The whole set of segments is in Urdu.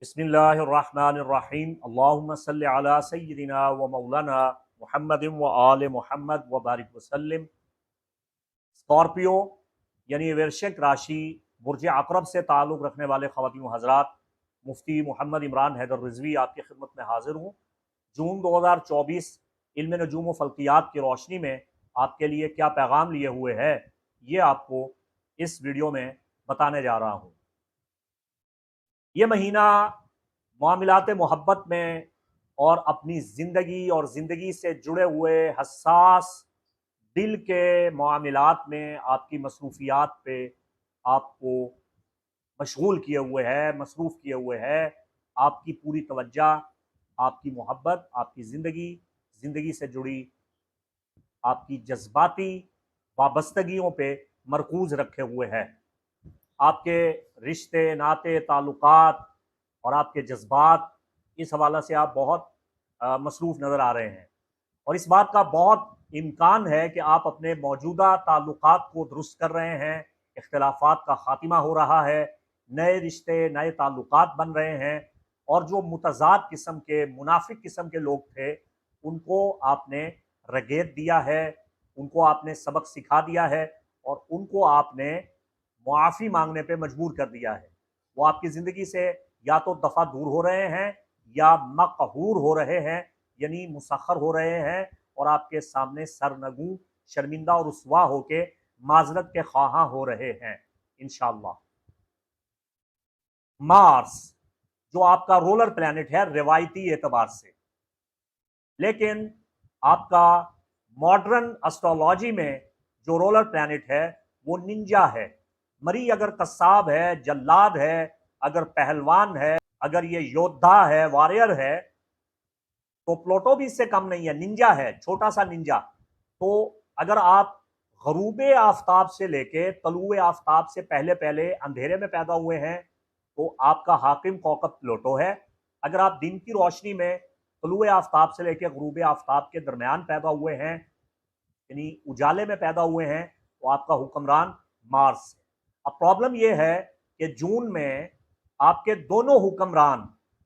بسم اللہ الرحمن الرحیم۔ اللہم صلی علی سیدنا و مولانا محمد و آل محمد و بارک وسلم۔ اسکارپیو یعنی ورشک راشی، برج اقرب سے تعلق رکھنے والے خواتین و حضرات، مفتی محمد عمران حیدر رضوی آپ کی خدمت میں حاضر ہوں۔ جون دو ہزار چوبیس علم نجوم و فلکیات کی روشنی میں آپ کے لیے کیا پیغام لیے ہوئے ہے یہ آپ کو اس ویڈیو میں بتانے جا رہا ہوں۔ یہ مہینہ معاملات محبت میں اور اپنی زندگی اور زندگی سے جڑے ہوئے حساس دل کے معاملات میں آپ کی مصروفیات پہ آپ کو مشغول کیے ہوئے ہے، مصروف کیے ہوئے ہے۔ آپ کی پوری توجہ، آپ کی محبت، آپ کی زندگی زندگی سے جڑی آپ کی جذباتی وابستگیوں پہ مرکوز رکھے ہوئے ہے۔ آپ کے رشتے ناطے تعلقات اور آپ کے جذبات، اس حوالہ سے آپ بہت مصروف نظر آ رہے ہیں۔ اور اس بات کا بہت امکان ہے کہ آپ اپنے موجودہ تعلقات کو درست کر رہے ہیں۔ اختلافات کا خاتمہ ہو رہا ہے۔ نئے رشتے، نئے تعلقات بن رہے ہیں۔ اور جو متضاد قسم کے، منافق قسم کے لوگ تھے، ان کو آپ نے رگیت دیا ہے، ان کو آپ نے سبق سکھا دیا ہے اور ان کو آپ نے معافی مانگنے پہ مجبور کر دیا ہے۔ وہ آپ کی زندگی سے یا تو دفعہ دور ہو رہے ہیں یا مقہور ہو رہے ہیں یعنی مسخر ہو رہے ہیں اور آپ کے سامنے سرنگو شرمندہ اور رسوا ہو کے معذرت کے خواہاں ہو رہے ہیں، انشاءاللہ۔ مارس، جو آپ کا رولر پلانٹ ہے روایتی اعتبار سے۔ لیکن آپ کا ماڈرن اسٹرالوجی میں جو رولر پلانٹ ہے وہ ننجا ہے۔ مری اگر قصاب ہے، جلاد ہے، اگر پہلوان ہے، اگر یہ یودھا ہے وارئر ہے، تو پلوٹو بھی اس سے کم نہیں ہے، ننجا ہے، چھوٹا سا ننجا۔ تو اگر آپ غروب آفتاب سے لے کے طلوع آفتاب سے پہلے پہلے اندھیرے میں پیدا ہوئے ہیں، تو آپ کا حاکم کوکب پلوٹو ہے۔ اگر آپ دن کی روشنی میں طلوع آفتاب سے لے کے غروب آفتاب کے درمیان پیدا ہوئے ہیں یعنی اجالے میں پیدا ہوئے ہیں، تو آپ کا حکمران مارس ہے۔ اب پرابلم یہ ہے کہ جون میں آپ کے دونوں حکمران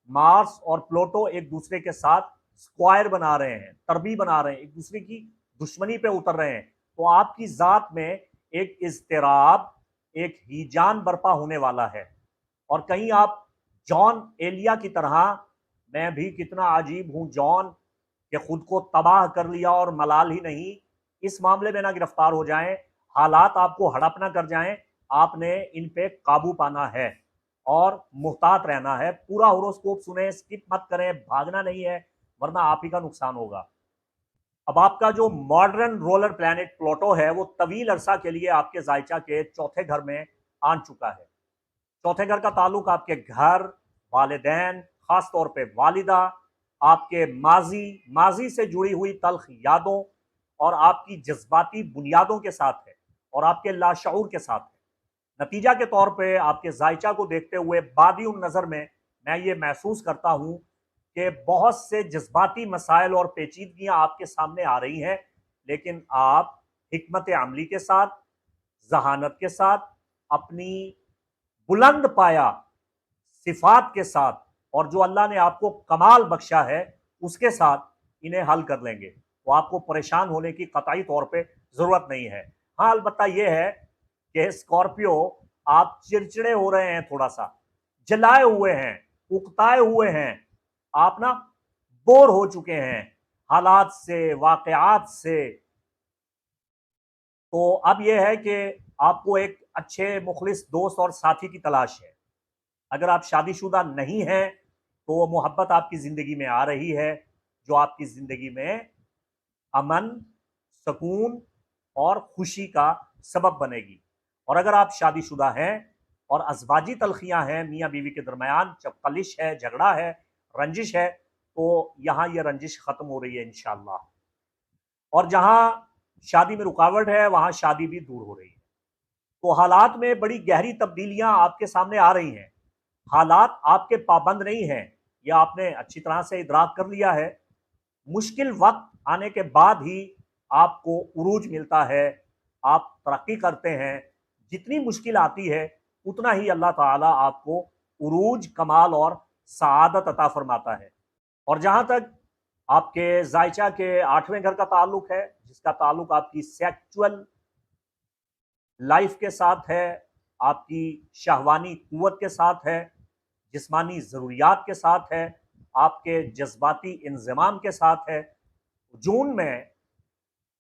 مارس اور پلوٹو ایک دوسرے کے ساتھ سکوائر بنا رہے ہیں، تربی بنا رہے ہیں، ایک دوسرے کی دشمنی پہ اتر رہے ہیں۔ تو آپ کی ذات میں ایک اضطراب، ایک ہی جان برپا ہونے والا ہے۔ اور کہیں آپ جان ایلیا کی طرح، میں بھی کتنا عجیب ہوں جان، کہ خود کو تباہ کر لیا اور ملال ہی نہیں۔ اس معاملے میں نہ گرفتار ہو جائیں، حالات آپ کو ہڑپ نہ کر جائیں۔ آپ نے ان پہ قابو پانا ہے اور محتاط رہنا ہے۔ پورا ہوروسکوپ سنیں، سکپ مت کریں، بھاگنا نہیں ہے، ورنہ آپ ہی کا نقصان ہوگا۔ اب آپ کا جو ماڈرن رولر پلانٹ پلوٹو ہے، وہ طویل عرصہ کے لیے آپ کے زائچہ کے چوتھے گھر میں آن چکا ہے۔ چوتھے گھر کا تعلق آپ کے گھر، والدین، خاص طور پہ والدہ، آپ کے ماضی ماضی سے جڑی ہوئی تلخ یادوں اور آپ کی جذباتی بنیادوں کے ساتھ ہے اور آپ کے لاشعور کے ساتھ ہے۔ نتیجہ کے طور پہ آپ کے ذائچہ کو دیکھتے ہوئے بادی نظر میں میں یہ محسوس کرتا ہوں کہ بہت سے جذباتی مسائل اور پیچیدگیاں آپ کے سامنے آ رہی ہیں، لیکن آپ حکمت عملی کے ساتھ، ذہانت کے ساتھ، اپنی بلند پایا صفات کے ساتھ اور جو اللہ نے آپ کو کمال بخشا ہے اس کے ساتھ انہیں حل کر لیں گے۔ وہ آپ کو پریشان ہونے کی قطعی طور پہ ضرورت نہیں ہے۔ ہاں البتہ یہ ہے کہ اسکارپیو آپ چڑچڑے ہو رہے ہیں تھوڑا سا، جلائے ہوئے ہیں، اکتائے ہوئے ہیں، آپ نا بور ہو چکے ہیں حالات سے، واقعات سے۔ تو اب یہ ہے کہ آپ کو ایک اچھے مخلص دوست اور ساتھی کی تلاش ہے۔ اگر آپ شادی شدہ نہیں ہیں تو وہ محبت آپ کی زندگی میں آ رہی ہے، جو آپ کی زندگی میں امن، سکون اور خوشی کا سبب بنے گی۔ اور اگر آپ شادی شدہ ہیں اور ازواجی تلخیاں ہیں، میاں بیوی کے درمیان جب کلش ہے، جھگڑا ہے، رنجش ہے، تو یہاں یہ رنجش ختم ہو رہی ہے انشاءاللہ۔ اور جہاں شادی میں رکاوٹ ہے، وہاں شادی بھی دور ہو رہی ہے۔ تو حالات میں بڑی گہری تبدیلیاں آپ کے سامنے آ رہی ہیں۔ حالات آپ کے پابند نہیں ہیں یہ آپ نے اچھی طرح سے ادراک کر لیا ہے۔ مشکل وقت آنے کے بعد ہی آپ کو عروج ملتا ہے، آپ ترقی کرتے ہیں جتنی مشکل آتی ہے، اتنا ہی اللہ تعالیٰ آپ کو عروج، کمال اور سعادت عطا فرماتا ہے۔ اور جہاں تک آپ کے ذائچہ کے آٹھویں گھر کا تعلق ہے، جس کا تعلق آپ کی سیکچول لائف کے ساتھ ہے، آپ کی شہوانی قوت کے ساتھ ہے، جسمانی ضروریات کے ساتھ ہے، آپ کے جذباتی انضمام کے ساتھ ہے، جون میں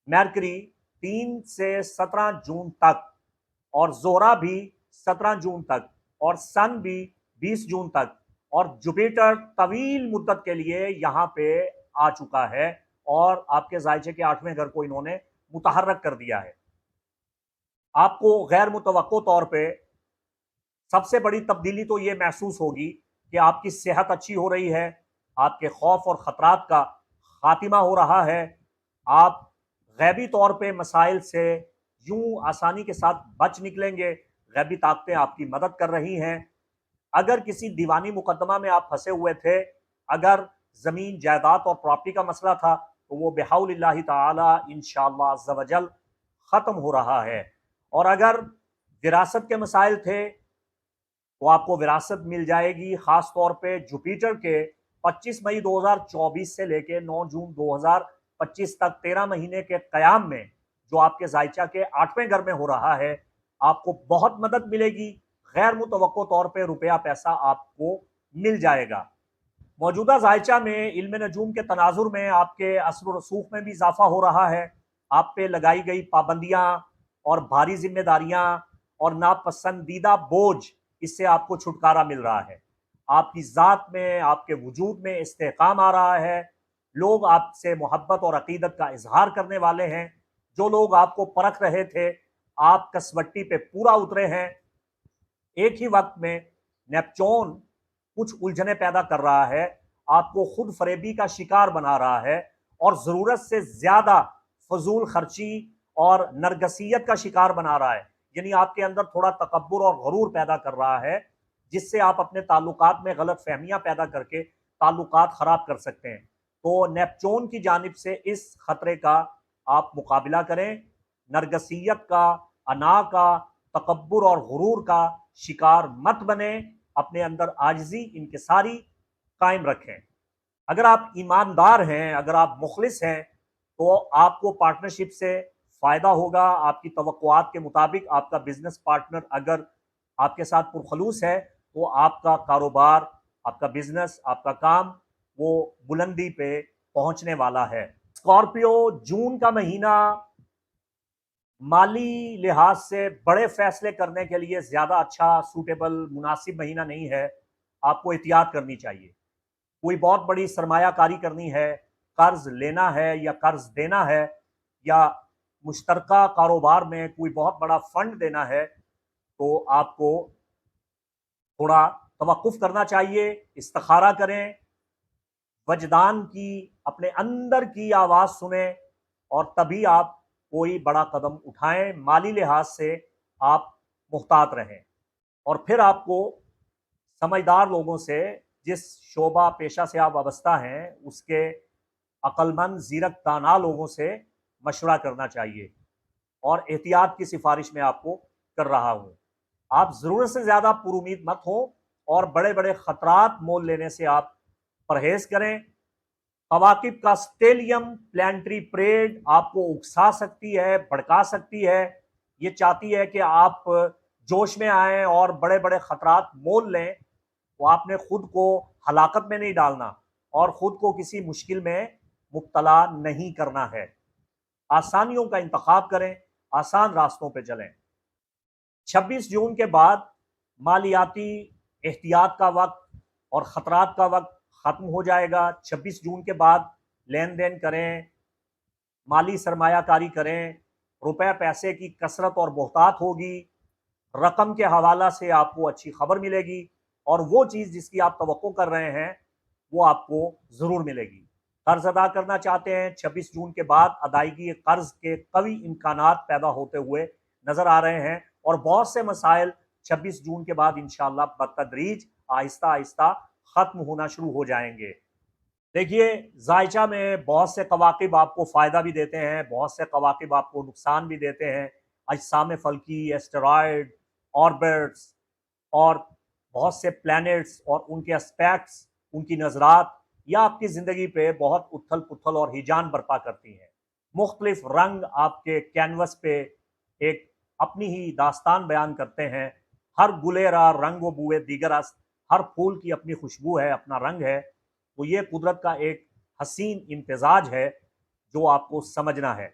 میرکری تین سے سترہ جون تک اور زہرا بھی سترہ جون تک اور سن بھی بیس جون تک اور جوپیٹر طویل مدت کے لیے یہاں پہ آ چکا ہے اور آپ کے ذائچے کے آٹھویں گھر کو انہوں نے متحرک کر دیا ہے۔ آپ کو غیر متوقع طور پہ سب سے بڑی تبدیلی تو یہ محسوس ہوگی کہ آپ کی صحت اچھی ہو رہی ہے، آپ کے خوف اور خطرات کا خاتمہ ہو رہا ہے۔ آپ غیبی طور پہ مسائل سے یوں آسانی کے ساتھ بچ نکلیں گے۔ غیبی طاقتیں آپ کی مدد کر رہی ہیں۔ اگر کسی دیوانی مقدمہ میں آپ پھنسے ہوئے تھے، اگر زمین جائیداد اور پراپرٹی کا مسئلہ تھا، تو وہ بحول اللہ تعالی انشاءاللہ عزوجل ختم ہو رہا ہے۔ اور اگر وراثت کے مسائل تھے، تو آپ کو وراثت مل جائے گی، خاص طور پہ جوپیٹر کے پچیس مئی دو ہزار چوبیس سے لے کے نو جون دو ہزار پچیس تک تیرہ مہینے کے قیام میں۔ جو آپ کے ذائچہ کے آٹھویں گھر میں ہو رہا ہے، آپ کو بہت مدد ملے گی۔ غیر متوقع طور پہ روپیہ پیسہ آپ کو مل جائے گا۔ موجودہ ذائچہ میں علم نجوم کے تناظر میں آپ کے اثر و رسوخ میں بھی اضافہ ہو رہا ہے۔ آپ پہ لگائی گئی پابندیاں اور بھاری ذمہ داریاں اور ناپسندیدہ بوجھ، اس سے آپ کو چھٹکارا مل رہا ہے۔ آپ کی ذات میں، آپ کے وجود میں استحکام آ رہا ہے۔ لوگ آپ سے محبت اور عقیدت کا اظہار کرنے والے ہیں۔ جو لوگ آپ کو پرکھ رہے تھے، آپ کسوٹی پہ پورا اترے ہیں، ایک ہی وقت میں نیپچون کچھ الجھنے پیدا کر رہا ہے، آپ کو خود فریبی کا شکار بنا رہا ہے اور ضرورت سے زیادہ فضول خرچی اور نرگسیت کا شکار بنا رہا ہے۔ یعنی آپ کے اندر تھوڑا تکبر اور غرور پیدا کر رہا ہے، جس سے آپ اپنے تعلقات میں غلط فہمیاں پیدا کر کے تعلقات خراب کر سکتے ہیں۔ تو نیپچون کی جانب سے اس خطرے کا آپ مقابلہ کریں، نرگسیت کا، انا کا، تکبر اور غرور کا شکار مت بنے اپنے اندر آجزی انکساری قائم رکھیں۔ اگر آپ ایماندار ہیں، اگر آپ مخلص ہیں، تو آپ کو پارٹنرشپ سے فائدہ ہوگا۔ آپ کی توقعات کے مطابق آپ کا بزنس پارٹنر اگر آپ کے ساتھ پرخلوص ہے، تو آپ کا کاروبار، آپ کا بزنس آپ کا کام وہ بلندی پہ پہنچنے والا ہے۔ اسکارپیو جون کا مہینہ مالی لحاظ سے بڑے فیصلے کرنے کے لیے زیادہ اچھا سوٹیبل مناسب مہینہ نہیں ہے، آپ کو احتیاط کرنی چاہیے۔ کوئی بہت بڑی سرمایہ کاری کرنی ہے، قرض لینا ہے یا قرض دینا ہے یا مشترکہ کاروبار میں کوئی بہت بڑا فنڈ دینا ہے، تو آپ کو تھوڑا توقف کرنا چاہیے، استخارہ کریں۔ وجدان کی، اپنے اندر کی آواز سنیں اور تبھی آپ کوئی بڑا قدم اٹھائیں، مالی لحاظ سے آپ محتاط رہیں۔ اور پھر آپ کو سمجھدار لوگوں سے، جس شعبہ پیشہ سے آپ وابستہ ہیں، اس کے عقلمند، زیرک، دانا لوگوں سے مشورہ کرنا چاہیے۔ اور احتیاط کی سفارش میں آپ کو کر رہا ہوں۔ آپ ضرورت سے زیادہ پر امید مت ہوں اور بڑے بڑے خطرات مول لینے سے آپ پرہیز کریں۔ قواقب کا سٹیلیم پلانٹری پریڈ آپ کو اکسا سکتی ہے، بھڑکا سکتی ہے۔ یہ چاہتی ہے کہ آپ جوش میں آئیں اور بڑے بڑے خطرات مول لیں۔ تو آپ نے خود کو ہلاکت میں نہیں ڈالنا اور خود کو کسی مشکل میں مبتلا نہیں کرنا ہے۔ آسانیوں کا انتخاب کریں، آسان راستوں پہ چلیں۔ چھبیس جون کے بعد مالیاتی احتیاط کا وقت اور خطرات کا وقت ختم ہو جائے گا۔ چھبیس جون کے بعد لین دین کریں، مالی سرمایہ کاری کریں، روپے پیسے کی کثرت اور بہتات ہوگی۔ رقم کے حوالہ سے آپ کو اچھی خبر ملے گی اور وہ چیز جس کی آپ توقع کر رہے ہیں، وہ آپ کو ضرور ملے گی۔ قرض ادا کرنا چاہتے ہیں۔ چھبیس جون کے بعد ادائیگی قرض کے قوی امکانات پیدا ہوتے ہوئے نظر آ رہے ہیں اور بہت سے مسائل چھبیس جون کے بعد انشاءاللہ بتدریج آہستہ آہستہ ختم ہونا شروع ہو جائیں گے۔ دیکھیے ذائچہ میں بہت سے قواقب آپ کو فائدہ بھی دیتے ہیں، بہت سے قواقب آپ کو نقصان بھی دیتے ہیں۔ اجسام فلکی ایسٹرائڈ آربٹس اور بہت سے پلانٹس اور ان کے اسپیکٹس، ان کی نظرات یا آپ کی زندگی پہ بہت اتھل پتھل اور ہیجان برپا کرتی ہیں۔ مختلف رنگ آپ کے کینوس پہ ایک اپنی ہی داستان بیان کرتے ہیں۔ ہر گلیرا رنگ و بوئے دیگر است ہر پھول کی اپنی خوشبو ہے، اپنا رنگ ہے، تو یہ قدرت کا ایک حسین امتزاج ہے جو آپ کو سمجھنا ہے۔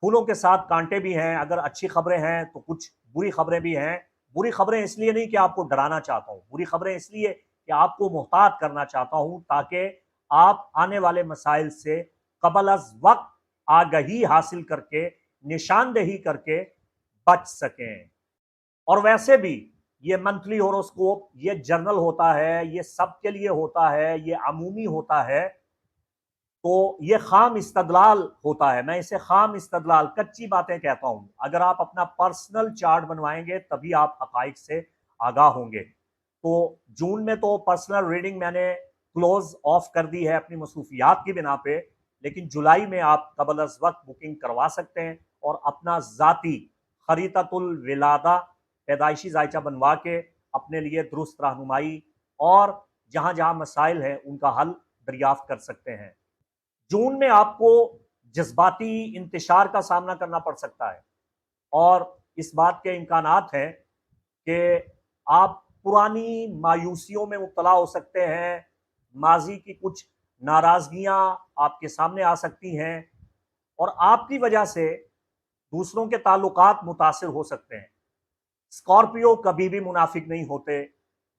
پھولوں کے ساتھ کانٹے بھی ہیں، اگر اچھی خبریں ہیں تو کچھ بری خبریں بھی ہیں۔ بری خبریں اس لیے نہیں کہ آپ کو ڈرانا چاہتا ہوں، بری خبریں اس لیے کہ آپ کو محتاط کرنا چاہتا ہوں تاکہ آپ آنے والے مسائل سے قبل از وقت آگہی حاصل کر کے، نشاندہی کر کے بچ سکیں۔ اور ویسے بھی یہ منتھلی ہوروسکوپ یہ جرنل ہوتا ہے، یہ سب کے لیے ہوتا ہے، یہ عمومی ہوتا ہے، تو یہ خام استدلال ہوتا ہے۔ میں اسے خام استدلال، کچی باتیں کہتا ہوں۔ اگر آپ اپنا پرسنل چارٹ بنوائیں گے، تبھی آپ حقائق سے آگاہ ہوں گے۔ تو جون میں تو پرسنل ریڈنگ میں نے کلوز آف کر دی ہے اپنی مصروفیات کی بنا پہ، لیکن جولائی میں آپ قبل از وقت بکنگ کروا سکتے ہیں اور اپنا ذاتی خریطت الولادہ پیدائشی ذائچہ بنوا کے اپنے لیے درست رہنمائی اور جہاں جہاں مسائل ہیں ان کا حل دریافت کر سکتے ہیں۔ جون میں آپ کو جذباتی انتشار کا سامنا کرنا پڑ سکتا ہے اور اس بات کے امکانات ہیں کہ آپ پرانی مایوسیوں میں مبتلا ہو سکتے ہیں، ماضی کی کچھ ناراضگیاں آپ کے سامنے آ سکتی ہیں اور آپ کی وجہ سے دوسروں کے تعلقات متاثر ہو سکتے ہیں۔ اسکارپیو کبھی بھی منافق نہیں ہوتے،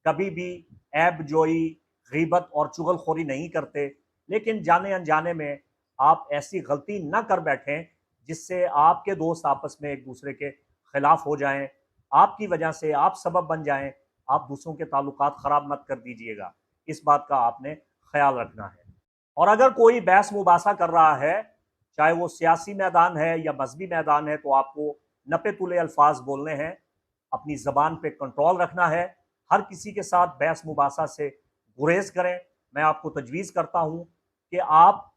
کبھی بھی ایب جوئی، غیبت اور چغل خوری نہیں کرتے، لیکن جانے انجانے میں آپ ایسی غلطی نہ کر بیٹھیں جس سے آپ کے دوست آپس میں ایک دوسرے کے خلاف ہو جائیں۔ آپ کی وجہ سے آپ سبب بن جائیں۔ آپ دوسروں کے تعلقات خراب مت کر دیجیے گا۔ اس بات کا آپ نے خیال رکھنا ہے۔ اور اگر کوئی بحث مباحثہ کر رہا ہے، چاہے وہ سیاسی میدان ہے یا مذہبی میدان ہے، تو آپ کو نپے تلے الفاظ بولنے ہیں۔ اپنی زبان پہ کنٹرول رکھنا ہے۔ ہر کسی کے ساتھ بحث مباحثہ سے گریز کریں۔ میں آپ کو تجویز کرتا ہوں کہ آپ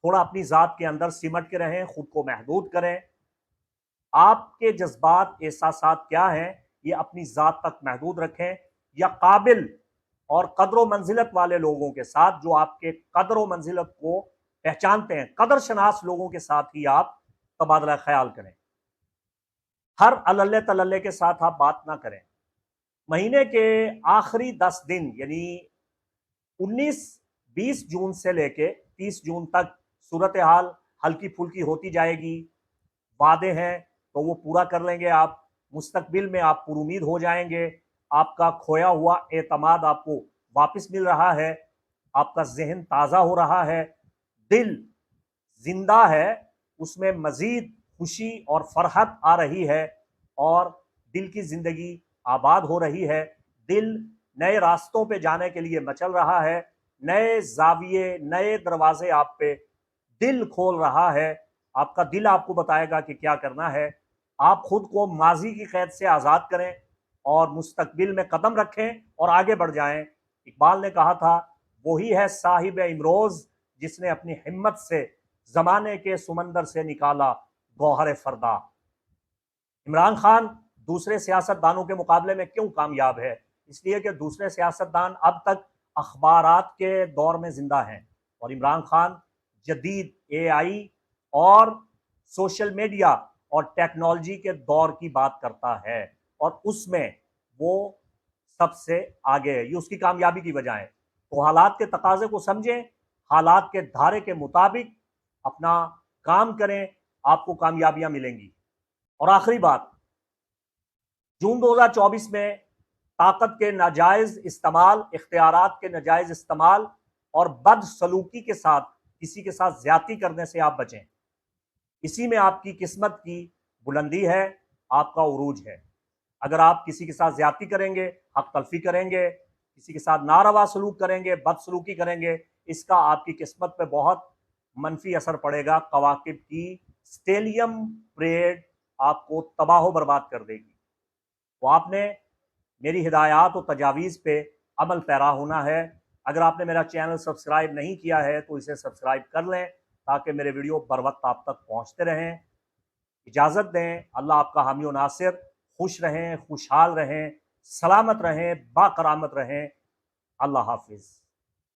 تھوڑا اپنی ذات کے اندر سمٹ کے رہیں، خود کو محدود کریں۔ آپ کے جذبات، احساسات کیا ہیں؟ یہ اپنی ذات تک محدود رکھیں۔ یا قابل اور قدر و منزلت والے لوگوں کے ساتھ جو آپ کے قدر و منزلت کو پہچانتے ہیں، قدر شناس لوگوں کے ساتھ ہی آپ تبادلہ خیال کریں۔ ہر اللہ تللے کے ساتھ آپ بات نہ کریں۔ مہینے کے آخری دس دن یعنی انیس، بیس جون سے لے کے تیس جون تک صورتحال ہلکی پھلکی ہوتی جائے گی۔ وعدے ہیں تو وہ پورا کر لیں گے آپ۔ مستقبل میں آپ پر امید ہو جائیں گے۔ آپ کا کھویا ہوا اعتماد آپ کو واپس مل رہا ہے۔ آپ کا ذہن تازہ ہو رہا ہے۔ دل زندہ ہے۔ اس میں مزید خوشی اور فرحت آ رہی ہے اور دل کی زندگی آباد ہو رہی ہے۔ دل نئے راستوں پہ جانے کے لیے مچل رہا ہے۔ نئے زاویے، نئے دروازے آپ پہ دل کھول رہا ہے۔ آپ کا دل آپ کو بتائے گا کہ کیا کرنا ہے۔ آپ خود کو ماضی کی قید سے آزاد کریں اور مستقبل میں قدم رکھیں اور آگے بڑھ جائیں۔ اقبال نے کہا تھا، وہی ہے صاحب امروز جس نے اپنی ہمت سے زمانے کے سمندر سے نکالا۔ گوہر فردا۔ عمران خان دوسرے سیاست دانوں کے مقابلے میں کیوں کامیاب ہے؟ اس لیے کہ دوسرے سیاست دان اب تک اخبارات کے دور میں زندہ ہیں اور عمران خان جدید اے آئی اور سوشل میڈیا اور ٹیکنالوجی کے دور کی بات کرتا ہے اور اس میں وہ سب سے آگے ہے۔ یہ اس کی کامیابی کی وجہ ہے۔ تو حالات کے تقاضے کو سمجھیں، حالات کے دھارے کے مطابق اپنا کام کریں آپ کو کامیابیاں ملیں گی۔ اور آخری بات، جون دو ہزار چوبیس میں طاقت کے ناجائز استعمال، اختیارات کے ناجائز استعمال اور بد سلوکی کے ساتھ کسی کے ساتھ زیادتی کرنے سے آپ بچیں۔ اسی میں آپ کی قسمت کی بلندی ہے، آپ کا عروج ہے۔ اگر آپ کسی کے ساتھ زیادتی کریں گے، حق تلفی کریں گے، کسی کے ساتھ ناروا سلوک کریں گے، بد سلوکی کریں گے، اس کا آپ کی قسمت پہ بہت منفی اثر پڑے گا۔ قواقب کی سٹیلیم پریڈ آپ کو تباہ و برباد کر دے گی۔ وہ آپ نے میری ہدایات و تجاویز پہ عمل پیرا ہونا ہے۔ اگر آپ نے میرا چینل سبسکرائب نہیں کیا ہے تو اسے سبسکرائب کر لیں تاکہ میرے ویڈیو بر وقت آپ تک پہنچتے رہیں۔ اجازت دیں، اللہ آپ کا حامی و ناصر۔ خوش رہیں، خوشحال رہیں، سلامت رہیں با کرامت رہیں۔ اللہ حافظ۔